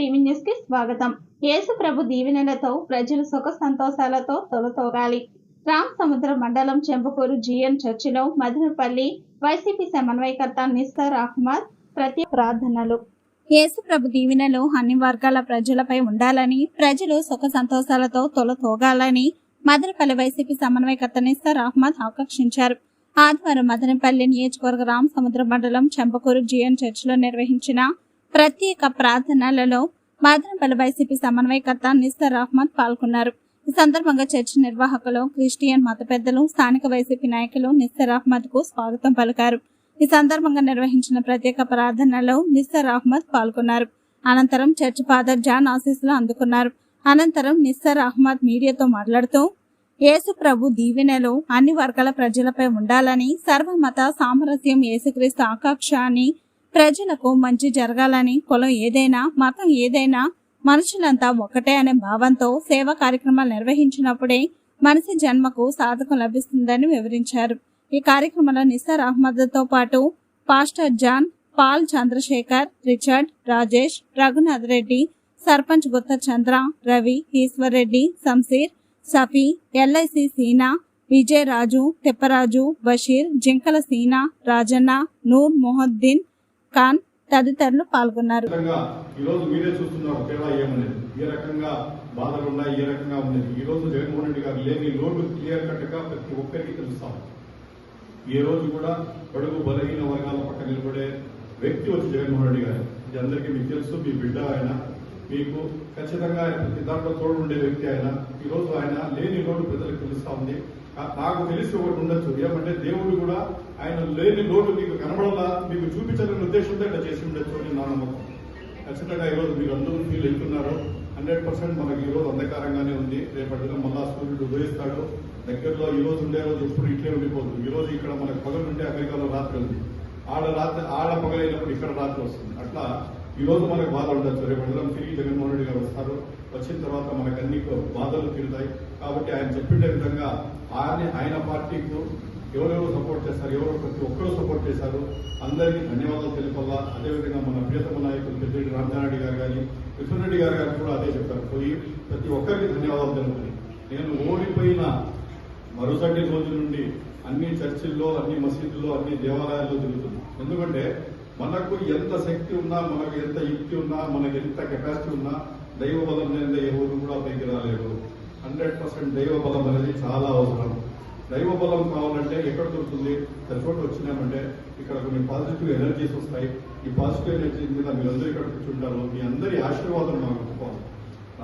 TV న్యూస్కి స్వాగతం. యేసు ప్రభు దీవెనలతో ప్రజలు సుఖ సంతోషాలతో తొలతోగాలి. రామ్ సముద్ర మండలం చెంపకూరు జిఎన్ చర్చిలో మదనపల్లి వైసీపీ సమన్వయకర్త నిస్సర్ అహ్మద్ ప్రతి ప్రార్థనలు. యేసు ప్రభు దీవెనలు అన్ని వర్గాల ప్రజలపై ఉండాలని ప్రజలు సుఖ సంతోషాలతో తొలతోగాలని మదనపల్లి వైసీపీ సమన్వయకర్త నిస్సర్ అహ్మద్ ఆకర్షించారు ఆదివారం మదనపల్లి నియోజకవర్గ రామ్ సముద్ర మండలం చెంపకూరు జిఎన్ చర్చిలో నిర్వహించిన ప్రత్యేక ప్రార్థనలలో మదనపల్లి వైసీపీ సమన్వయకర్త నిస్తర్ అహ్మద్ పాల్గొన్నారు. ఈ సందర్భంగా చర్చి నిర్వాహకులు క్రిస్టియన్ మత పెద్దలు స్థానిక వైసీపీ నాయకులు నిస్సర్ అహ్మద్కు స్వాగతం పలికారు. ఈ సందర్భంగా నిర్వహించిన ప్రత్యేక ప్రార్థనలో నిస్సర్ అహ్మద్ పాల్గొన్నారు. అనంతరం చర్చి ఫాదర్ జాన్ ఆశీస్సులు అందుకున్నారు. అనంతరం నిస్సర్ అహ్మద్ మీడియాతో మాట్లాడుతూ యేసు ప్రభు దీవెనలో అన్ని వర్గాల ప్రజలపై ఉండాలని సర్వమత సామరస్యం యేసుక్రీస్తు ఆకాక్ష అని ప్రజలకు మంచి జరగాలని కులం ఏదైనా మతం ఏదైనా మనుషులంతా ఒకటే అనే భావంతో సేవా కార్యక్రమాలు నిర్వహించినప్పుడే మనిషి జన్మకు సాధకం లభిస్తుందని వివరించారు. ఈ కార్యక్రమంలో నిసార్ అహ్మద్తో పాటు pastor John Paul Chandrasekhar Richard Rajesh Raghunath Reddy sarpanch Gutta Chandra Ravi Eshwar Reddy Samsir Safi LIC Seena Vijayaraju Thipparaju Basheer Jinkala Seena Rajanna Noor Mohiuddin Khan తదితరులు పాల్గొన్నారు. విధంగా ఈ రోజు మీరే చూస్తున్నారు తేడా ఏమనేది ఏ రకంగా బాధలు ఉన్నాయి ఏ రకంగా ఉన్నది. ఈ రోజు జగన్మోహన్ రెడ్డి గారు లేని లోటు క్లియర్ కట్గా ప్రతి ఒక్కరికి తెలుస్తాం ఈ రోజు కూడా బడుగు బలహీన వర్గాల పక్క నిలబడే వ్యక్తి వచ్చి జగన్మోహన్ రెడ్డి గారు. ఇది అందరికీ మీకు తెలుసు మీ బిడ్డ ఆయన. మీకు ఖచ్చితంగా ఆయన ప్రతి దాంట్లో తోడు ఉండే వ్యక్తి ఆయన. ఈ రోజు ఆయన లేని లోటు ప్రజలకు తెలుస్తా ఉంది. ఆ- నాకు తెలిసి ఒకటి ఉండొచ్చు. ఏమంటే దేవుడు కూడా ఆయన లేని లోటు మీకు కనబడాలా మీకు చూపించాలనే ఉద్దేశంతో ఇట్లా చేసి ఉండొచ్చు అని నా నమ్మకం. ఖచ్చితంగా ఈరోజు మీరు అందరూ ఫీల్ అవుతున్నారు. హండ్రెడ్ పర్సెంట్ మనకి ఈ రోజు అంధకారంగానే ఉంది. రేపటిగా మళ్ళా సూర్యుడు ఉదయిస్తాడు. దగ్గరలో ఈ రోజు ఉండే రోజు ఎప్పుడు ఇట్లే ఉండిపోదు. ఈ రోజు ఇక్కడ మనకు పగలు ఉంటే అమెరికాలో రాత్రి ఉంది. ఆడ రాత్రి ఆడ పగలైనప్పుడు ఇక్కడ రాత్రి వస్తుంది. అట్లా ఈ రోజు మనకు బాధ ఉండొచ్చు. రేపు దినం తిరిగి జగన్మోహన్ రెడ్డి గారు వస్తారు. వచ్చిన తర్వాత మనకు అన్ని బాధలు తీరుతాయి. కాబట్టి ఆయన చెప్పిన విధంగా ఆయన ఆయన పార్టీకు ఎవరెవరు సపోర్ట్ చేస్తారు ఎవరు ప్రతి ఒక్కరు సపోర్ట్ చేశారు అందరికీ ధన్యవాదాలు తెలుపాలా అదేవిధంగా మన ప్రియతమ నాయకులు పెద్దిరెడ్డి రామచంద్రారెడ్డి గారు కానీ కృష్ణరెడ్డి గారు గారు కూడా అదే చెప్పారు పోయి ప్రతి ఒక్కరికి ధన్యవాదాలు తెలుపుతుంది. నేను ఓడిపోయిన మరుసటి రోజు నుండి అన్ని చర్చిల్లో అన్ని మసీదుల్లో అన్ని దేవాలయాల్లో జరుగుతుంది ఎందుకంటే మనకు ఎంత శక్తి ఉన్నా మనకు ఎంత యుక్తి ఉన్నా మనకు ఎంత కెపాసిటీ ఉన్నా దైవ బలం లేని ఎవరు కూడా పైకి రాలేరు హండ్రెడ్ పర్సెంట్ దైవ బలం అనేది చాలా అవసరం. దైవ బలం కావాలంటే ఎక్కడ దొరుకుతుంది? ఒక చోట వచ్చినామంటే ఇక్కడ కొన్ని పాజిటివ్ ఎనర్జీస్ వస్తాయి. ఈ పాజిటివ్ ఎనర్జీ మీద మీరందరూ ఇక్కడ కూర్చుంటారు. మీ అందరి ఆశీర్వాదం మాకు గొప్ప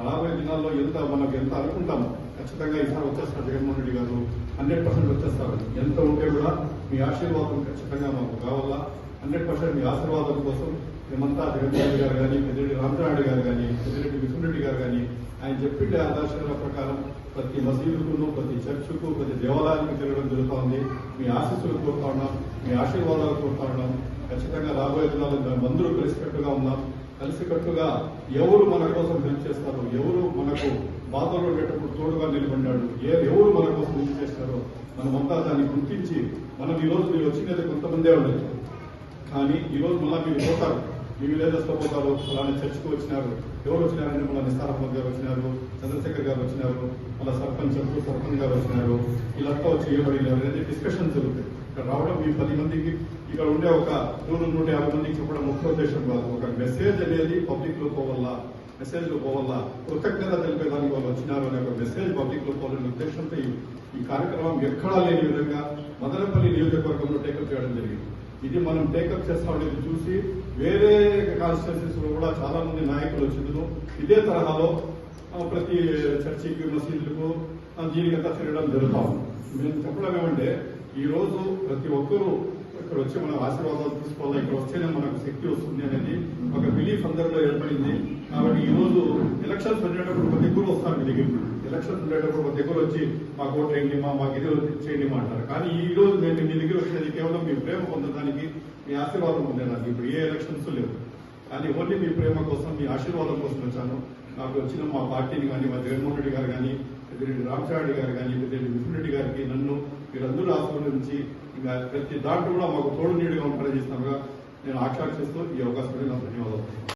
రాబోయే దినాల్లో ఎంత మనకు ఎంత అనుకుంటాం ఖచ్చితంగా ఈసారి వచ్చేస్తారు జగన్మోహన్ రెడ్డి గారు. హండ్రెడ్ పర్సెంట్ వచ్చేస్తారు. ఎంత ఉంటే కూడా మీ ఆశీర్వాదం ఖచ్చితంగా మాకు కావాలా? హండ్రెడ్ పర్సెంట్ మీ ఆశీర్వాదం కోసం మేమంతా జగన్మోహన్ రెడ్డి గారు కానీ పెద్దిరెడ్డి రామనాయుడు గారు కానీ పెద్దిరెడ్డి విష్ణురెడ్డి గారు కానీ ఆయన చెప్పిండే ఆదర్శాల ప్రకారం ప్రతి మసీదుకును ప్రతి చర్చుకు ప్రతి దేవాలయానికి తిరగడం జరుగుతూ ఉంది మీ ఆశీస్సులు కోరుతా ఉన్నాం మీ ఆశీర్వాదాలు కోరుతా ఉన్నాం. ఖచ్చితంగా రాబోయే దినాలు అందరూ కలిసికట్టుగా ఉన్నాం. కలిసికట్టుగా ఎవరు మన కోసం హెల్ప్ చేస్తారు ఎవరు మనకు బాధలో ఉండేటప్పుడు తోడుగా నిలబడ్డాడు ఏ ఎవరు మన కోసం హెల్ప్ చేస్తారో మనమంతా దాన్ని గుర్తించి మనం ఈ రోజు మీరు వచ్చినది కొంతమందే ఉండొచ్చు. కానీ ఈ రోజు మళ్ళీ మీరు పోతారు. మీ లేదా లో పోతారు అలానే చర్చకు వచ్చినారు. ఎవరు వచ్చినారంటే మళ్ళీ నిస్సార్ గారు వచ్చినారు చంద్రశేఖర్ గారు వచ్చినారు మళ్ళీ సర్పంచ్ సర్పంచ్ గారు వచ్చినారు. వీళ్ళంతా వచ్చి ఇవ్వబడినారు అనేది డిస్కషన్ జరుగుతాయి. ఇక్కడ రావడం మీ పది మందికి ఇక్కడ ఉండే ఒక నూరు నూట యాభై మందికి చెప్పడం ముఖ్య ఉద్దేశం కాదు. ఒక మెసేజ్ అనేది పబ్లిక్లో పోవాలా మెసేజ్లో పోవాలా కృతజ్ఞత తెలిపేదానికి వాళ్ళు వచ్చినారు అనే ఒక మెసేజ్ పబ్లిక్లో పోవాలనే ఉద్దేశంతో ఈ- ఈ కార్యక్రమం ఎక్కడా లేని విధంగా మదనపల్లి నియోజకవర్గంలో టేకప్ చేయడం జరిగింది. ఇది మనం టేకప్ చేస్తాం అనేది చూసి వేరే కాన్స్టిట్యూన్సీస్లో కూడా చాలా మంది నాయకులు వచ్చిండ్రు. ఇదే తరహాలో ప్రతి చర్చికి మసీదులకు ఆ, దీనికంతా తిరగడం జరుగుతా మేము చెప్పడం ఏమంటే ఈ రోజు ప్రతి ఒక్కరూ ఇక్కడ వచ్చి మనం ఆశీర్వాదాలు తీసుకోవాలి? ఇక్కడ వస్తేనే మనకు శక్తి వస్తుంది అనేది ఒక బిలీఫ్ అందరిలో ఏర్పడింది. కాబట్టి ఈ రోజు ఎలక్షన్స్ ఉండేటప్పుడు ప్రతి ఒక్కరు వస్తారు మీ దగ్గరికి. ఎలక్షన్స్ ఉండేటప్పుడు ప్రతి ఒక్కరు వచ్చి మాకు ఓటు వేయండి మా మాకు ఇది చేయండి మా అంటారు. కానీ ఈ రోజు నేను మీ దగ్గర వచ్చేది కేవలం మీ ప్రేమ పొందడానికి మీ ఆశీర్వాదం నాకు. ఇప్పుడు ఏ ఎలక్షన్స్ లేవు. కానీ ఓన్లీ మీ ప్రేమ కోసం మీ ఆశీర్వాదం కోసం వచ్చాను. నాకు వచ్చిన మా పార్టీని కానీ మా జగన్మోహన్ రెడ్డి గారు కానీ పెద్దిరెడ్డి రామచారెడ్డి గారు కానీ పెద్దిరెడ్డి విష్ణురెడ్డి గారికి నన్ను మీరందరూ ఆశీర్వదించి ఇంకా ప్రతి దాంట్లో కూడా మాకు తోడు నీడుగా ఉంటారని చేస్తాను నేను ఆకాంక్షిస్తూ ఈ అవకాశం నాకు ధన్యవాదాలు.